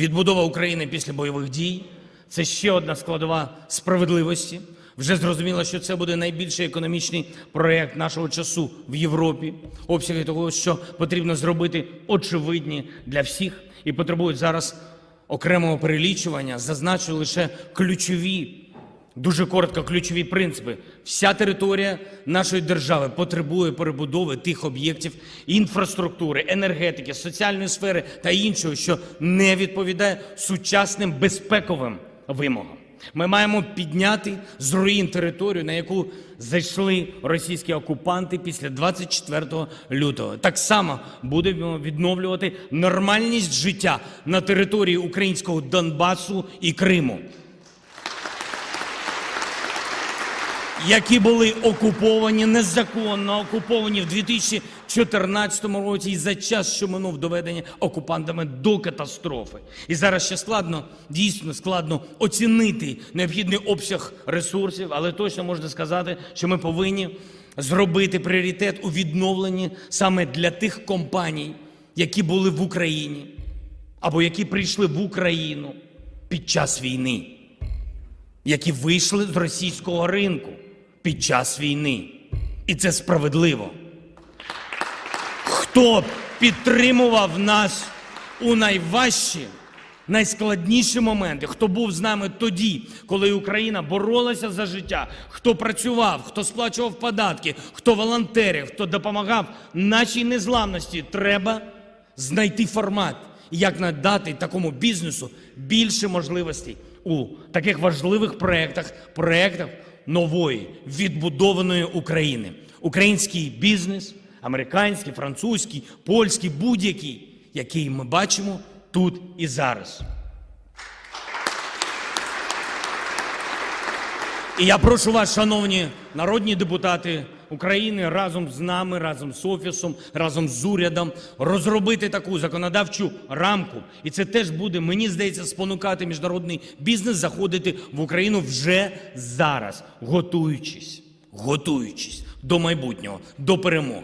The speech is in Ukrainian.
Відбудова України після бойових дій це ще одна складова справедливості. Вже зрозуміло, що це буде найбільший економічний проєкт нашого часу в Європі. Обсяги того, що потрібно зробити, очевидні для всіх і потребують зараз окремого перелічування. Зазначу лише ключові Дуже коротко ключові принципи. Вся територія нашої держави потребує перебудови тих об'єктів інфраструктури, енергетики, соціальної сфери та іншого, що не відповідає сучасним безпековим вимогам. Ми маємо підняти з руїн територію, на яку зайшли російські окупанти після 24 лютого. Так само будемо відновлювати нормальність життя на території українського Донбасу і Криму. Які були окуповані незаконно окуповані в 2014 році і за час, що минув доведення окупантами до катастрофи. І зараз ще складно, дійсно складно оцінити необхідний обсяг ресурсів, але точно можна сказати, що ми повинні зробити пріоритет у відновленні саме для тих компаній, які були в Україні або які прийшли в Україну під час війни які вийшли з російського ринку під час війни. І це справедливо. Хто підтримував нас у найважчі, найскладніші моменти, хто був з нами тоді, коли Україна боролася за життя, хто працював, хто сплачував податки, хто волонтерів, хто допомагав нашій незламності, треба знайти формат, як надати такому бізнесу більше можливостей у таких важливих проєктах, проєктах нової відбудованої України. Український бізнес, американський, французький, польський, будь-який, який ми бачимо тут і зараз. І я прошу вас, шановні народні депутати України, разом з нами, разом з офісом, разом з урядом, розробити таку законодавчу рамку. І це теж буде, мені здається, спонукати міжнародний бізнес заходити в Україну вже зараз, готуючись, готуючись до майбутнього, до перемоги.